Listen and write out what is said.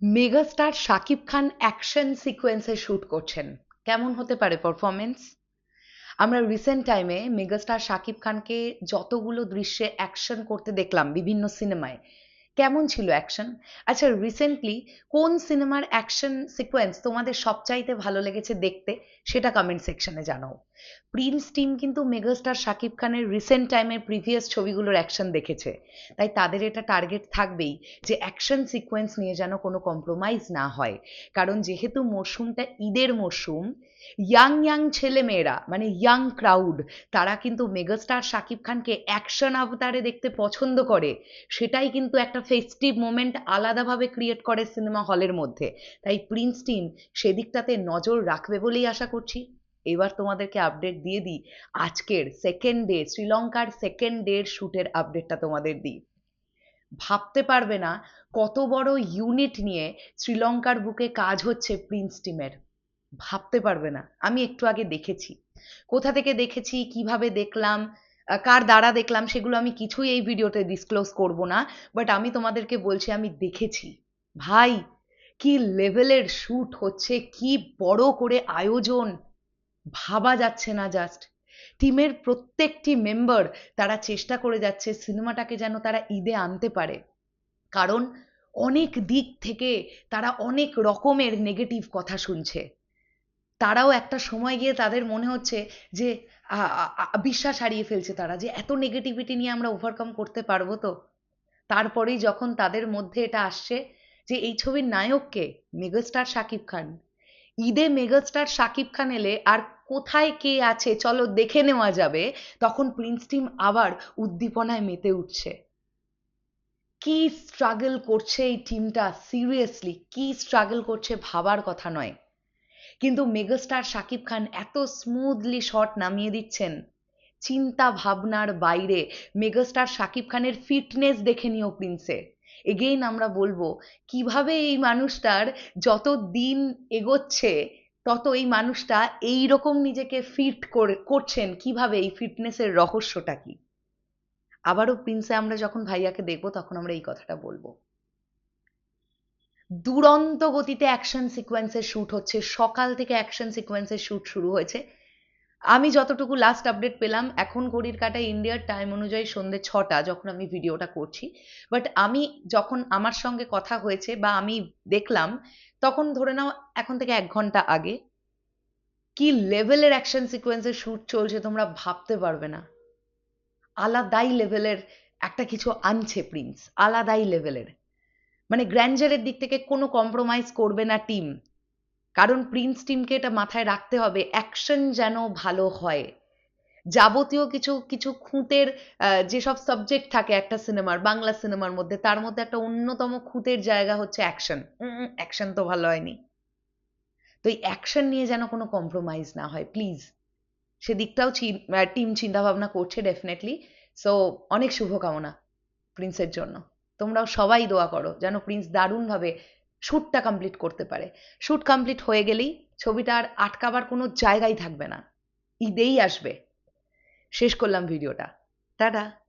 Megastar Shakib Khan action সিকোয়েন্সে shoot করছেন। কেমন হতে পারে পারফরমেন্স আমরা রিসেন্ট টাইমে মেগাস্টার শাকিব খানকে যতগুলো দৃশ্যে অ্যাকশন করতে দেখলাম বিভিন্ন সিনেমায় কেমন ছিল অ্যাকশন আচ্ছা রিসেন্টলি কোন সিনেমার অ্যাকশন সিকোয়েন্স তোমাদের সবচাইতে ভালো লেগেছে দেখতে? সেটা কমেন্ট সেকশনে জানাও। প্রিন্স টিম কিন্তু মেগাস্টার শাকিব খানের রিসেন্ট টাইমের প্রিভিয়াস ছবিগুলোর অ্যাকশন দেখেছে। তাই তাদের এটা টার্গেট থাকবেই যে অ্যাকশন সিকোয়েন্স নিয়ে যেন কোনো কম্প্রোমাইজ না হয়। কারণ যেহেতু মরশুমটা ঈদের মরশুম ইয়াং ইয়াং ছেলেমেয়েরা মানে ইয়াং ক্রাউড তারা কিন্তু মেগাস্টার শাকিব খানকে অ্যাকশন অবতারে দেখতে পছন্দ করে। সেটাই কিন্তু একটা ফেস্টিভ মোমেন্ট আলাদাভাবে ক্রিয়েট করে সিনেমা হলের মধ্যে। তাই প্রিন্স টিম সেদিকটাতে নজর রাখবে বলেই আশা করছি। এবার তোমাদেরকে আপডেট দিয়ে দিই। আজকের সেকেন্ড ডে শ্রীলঙ্কার সেকেন্ড ডের শ্যুটের আপডেটটা তোমাদের দিই। ভাবতে পারবে না কত বড় ইউনিট নিয়ে শ্রীলঙ্কার বুকে কাজ হচ্ছে প্রিন্স টিমের ভাবতে পারবে না। আমি একটু আগে দেখেছি। কোথা থেকে দেখেছি, কীভাবে দেখলাম কার দ্বারা দেখলাম, সেগুলো আমি কিছুই এই ভিডিওতে ডিসক্লোজ করব না। বাট আমি তোমাদেরকে বলছি, আমি দেখেছি। ভাই, কি লেভেলের শ্যুট হচ্ছে, কি বড় করে আয়োজন। ভাবা যাচ্ছে না জাস্ট টিমের প্রত্যেকটি মেম্বার তারা চেষ্টা করে যাচ্ছে সিনেমাটাকে যেন তারা ঈদে আনতে পারে। কারণ অনেক দিক থেকে তারা অনেক রকমের নেগেটিভ কথা শুনছে। তারাও একটা সময় গিয়ে তাদের মনে হচ্ছে যে বিশ্বাস হারিয়ে ফেলছে তারা যে এত নেগেটিভিটি নিয়ে আমরা ওভারকাম করতে পারব তো। তারপরেই যখন তাদের মধ্যে এটা আসছে যে, এই ছবির নায়ককে মেগাস্টার শাকিব খান। ঈদে মেগাস্টার শাকিব খান এলে আর কোথায় কে আছে, চলো দেখে নেওয়া যাবে, তখন প্রিন্স টিম আবার উদ্দীপনায় মেতে উঠছে। কি স্ট্রাগল করছে এই টিমটা সিরিয়াসলি কি স্ট্রাগল করছে ভাবার কথা নয়। কিন্তু মেগাস্টার শাকিব খান এত স্মুথলি শট নামিয়ে দিচ্ছেন। চিন্তা ভাবনার বাইরে মেগাস্টার শাকিব খানের ফিটনেস দেখে নিও প্রিন্সে এগেইন আমরা বলব, কীভাবে এই মানুষটার যত দিন এগোচ্ছে, তত এই মানুষটা এই রকম নিজেকে ফিট করে, করছেন, কীভাবে এই ফিটনেসের রহস্যটা কি? আবারও প্রিন্সে আমরা যখন ভাইয়াকে দেখব, তখন আমরা এই কথাটা বলব। দুরন্ত গতিতে অ্যাকশন সিকোয়েন্সের শ্যুট হচ্ছে। সকাল থেকে অ্যাকশন সিকোয়েন্সের শ্যুট শুরু হয়েছে। আমি যতটুকু লাস্ট আপডেট পেলাম, এখন ঘড়ির কাটায় ইন্ডিয়ার টাইম অনুযায়ী সন্ধ্যে ছটা যখন আমি ভিডিওটা করছি। বাট আমি যখন আমার সঙ্গে কথা হয়েছে বা আমি দেখলাম, তখন ধরে নাও এখন থেকে এক ঘণ্টা আগে, কি লেভেলের অ্যাকশন সিকোয়েন্সের শ্যুট চলছে তোমরা ভাবতে পারবে না। আলাদাই লেভেলের একটা কিছু আনছে প্রিন্স আলাদাই লেভেলের মানে গ্র্যান্ডারের দিক থেকে কোনো কম্প্রোমাইজ করবে না টিম কারণ প্রিন্স টিমকে এটা মাথায় রাখতে হবে অ্যাকশন যেন ভালো হয়। যাবতীয় কিছু কিছু খুঁতের যেসব সাবজেক্ট থাকে একটা সিনেমার বাংলা সিনেমার মধ্যে, তার মধ্যে একটা অন্যতম খুঁতের জায়গা হচ্ছে অ্যাকশন অ্যাকশন তো ভালো হয়নি। তো এই অ্যাকশন নিয়ে যেন কোনো কম্প্রোমাইজ না হয় প্লিজ সেদিকটাও টিম চিন্তাভাবনা করছে ডেফিনেটলি সো অনেক শুভকামনা প্রিন্সের জন্য। তোমরাও সবাই দোয়া করো যেন প্রিন্স দারুণভাবে শ্যুটটা কমপ্লিট করতে পারে। শ্যুট কমপ্লিট হয়ে গেলেই ছবিটা আর আটকাবার কোনো জায়গাই থাকবে না। ঈদেই আসবে। শেষ করলাম ভিডিওটা। টাটা।